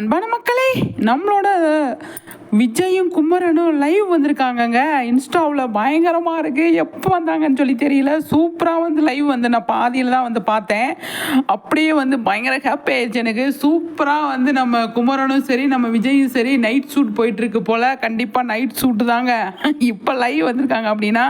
அன்பான மக்களே நம்மளோட விஜயும் குமரனும் லைவ் வந்திருக்காங்கங்க. இன்ஸ்டாவில் பயங்கரமாக இருக்குது எப்போ வந்தாங்கன்னு சொல்லி தெரியல. சூப்பராக வந்து லைவ் வந்து நான் பாதியில் தான் வந்து பார்த்தேன். அப்படியே வந்து பயங்கர ஹாப்பி ஆயிடுச்சு எனக்கு. சூப்பராக வந்து நம்ம குமரனும் சரி நம்ம விஜயும் சரி நைட் ஷூட் போயிட்டுருக்கு போல். கண்டிப்பாக நைட் ஷூட்டு தாங்க. இப்போ லைவ் வந்திருக்காங்க அப்படின்னா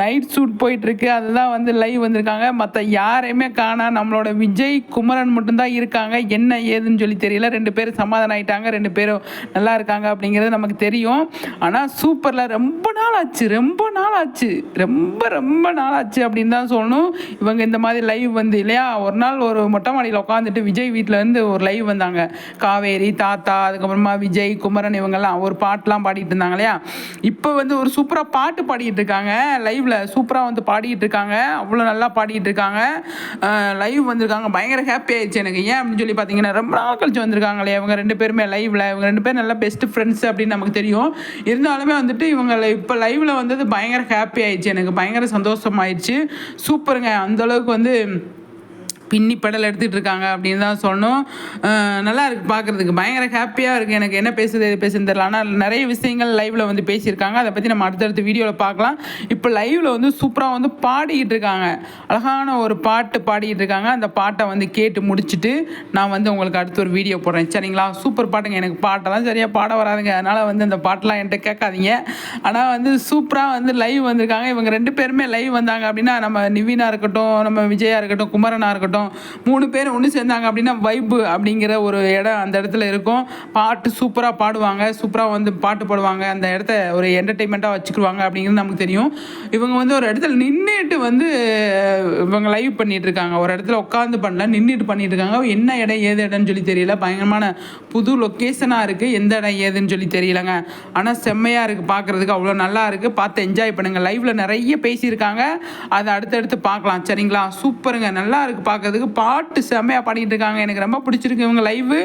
நைட் ஷூட் போயிட்டுருக்கு அதுதான் வந்து லைவ் வந்திருக்காங்க. மற்ற யாரையுமே காணா நம்மளோட விஜய் குமரன் மட்டும்தான் இருக்காங்க. என்ன ஏதுன்னு சொல்லி தெரியல. ரெண்டு பேரும் சமாதானம் ஆகிட்டாங்க ரெண்டு பேரும் நல்லா இருக்காங்க அப்படிங்கிறது நமக்கு தெரியும். ஆனால் சூப்பரில் ரொம்ப நாள் ஆச்சு ரொம்ப நாள் ஆச்சு ரொம்ப ரொம்ப நாள் ஆச்சு அப்படின்னு தான் சொல்லணும். இவங்க இந்த மாதிரி லைவ் வந்து இல்லையா? ஒரு நாள் ஒரு மொட்டை மாடியில் உட்காந்துட்டு விஜய் வீட்டில் இருந்து ஒரு லைவ் வந்தாங்க. காவேரி தாத்தா அதுக்கப்புறமா விஜய் குமரன் இவங்கெல்லாம் ஒரு பாட்டெலாம் பாடிட்டு இருந்தாங்க இல்லையா? இப்போ வந்து ஒரு சூப்பராக பாட்டு பாடிட்டு இருக்காங்க. லைவ்ல சூப்பராக வந்து பாடிட்டு இருக்காங்க. அவ்வளோ நல்லா பாடிட்டு இருக்காங்க. லைவ் வந்திருக்காங்க. பயங்கர ஹாப்பி ஆயிடுச்சு எனக்கு. ஏன் அப்படின்னு சொல்லி பார்த்தீங்கன்னா ரொம்ப நாள் கழிச்சு வந்திருக்காங்களே இவங்க ரெண்டு பேருமே லைவ்ல இவங்க ரெண்டு பேரும் நல்லா பெஸ்ட் ஃப்ரெண்ட்ஸ் அப்படின்னு நமக்கு தெரியும். இருந்தாலுமே வந்துட்டு இவங்க இப்போ லைவ்ல வந்தது பயங்கர ஹாப்பி ஆயிடுச்சு. எனக்கு பயங்கர சந்தோஷமாயிடுச்சு. சூப்பருங்க அந்த அளவுக்கு வந்து பின்னி படல் எடுத்துகிட்டு இருக்காங்க அப்படின்னு தான் சொன்னோம் நல்லா இருக்குது பார்க்குறதுக்கு. பயங்கர ஹாப்பியாக இருக்குது எனக்கு என்ன பேசுது எது பேசுன்னு தெரியல. ஆனால் நிறைய விஷயங்கள் லைவில் வந்து பேசியிருக்காங்க. அதை பற்றி நம்ம அடுத்தடுத்த வீடியோவில் பார்க்கலாம். இப்போ லைவில் வந்து சூப்பராக வந்து பாடிக்கிட்டு இருக்காங்க அழகான ஒரு பாட்டு பாடிக்கிட்டு இருக்காங்க அந்த பாட்டை வந்து கேட்டு முடிச்சுட்டு நான் வந்து உங்களுக்கு அடுத்து ஒரு வீடியோ போடுறேன். சரிங்களா? சூப்பர் பாட்டுங்க. எனக்கு பாட்டெல்லாம் சரியாக பாட வராதுங்க. அதனால் வந்து அந்த பாட்டெலாம் என்கிட்ட கேட்காதீங்க. ஆனால் வந்து சூப்பராக வந்து லைவ் வந்திருக்காங்க. இவங்க ரெண்டு பேருமே லைவ் வந்தாங்க அப்படின்னா நம்ம நிவினா இருக்கட்டும் நம்ம விஜயா இருக்கட்டும் குமரனாக இருக்கட்டும் மூணு பேர் ஒன்று சேர்ந்தாங்க அப்படின்னா வைப்பு அப்படிங்கிற ஒரு இடம் அந்த இடத்துல இருக்கும். பாட்டு சூப்பராக பாடுவாங்க. சூப்பராக வந்து பாட்டு பாடுவாங்க. அந்த இடத்த ஒரு என்டர்டெயின்மெண்ட்டாக வச்சுக்குவாங்க அப்படிங்கிறது நமக்கு தெரியும். இவங்க வந்து ஒரு இடத்துல நின்றுட்டு வந்து இவங்க லைவ் பண்ணிகிட்டு இருக்காங்க ஒரு இடத்துல உட்காந்து பண்ணல நின்றுட்டு பண்ணிட்டு இருக்காங்க என்ன இடம் ஏது இடம்னு சொல்லி தெரியல. பயங்கரமான புது லொக்கேஷனாக இருக்குது எந்த இடம் ஏதுன்னு சொல்லி தெரியலங்க. ஆனால் செம்மையாக இருக்குது பார்க்குறதுக்கு அவ்வளோ நல்லா இருக்குது பார்த்து என்ஜாய் பண்ணுங்கள் லைவில் நிறைய பேசியிருக்காங்க. அதை அடுத்தடுத்து பார்க்கலாம். சரிங்களா? சூப்பருங்க நல்லா இருக்குது பார்க்கறதுக்கு பாட்டு செம்மையாக பாடிட்டு இருக்காங்க. எனக்கு ரொம்ப பிடிச்சிருக்கு இவங்க லைவு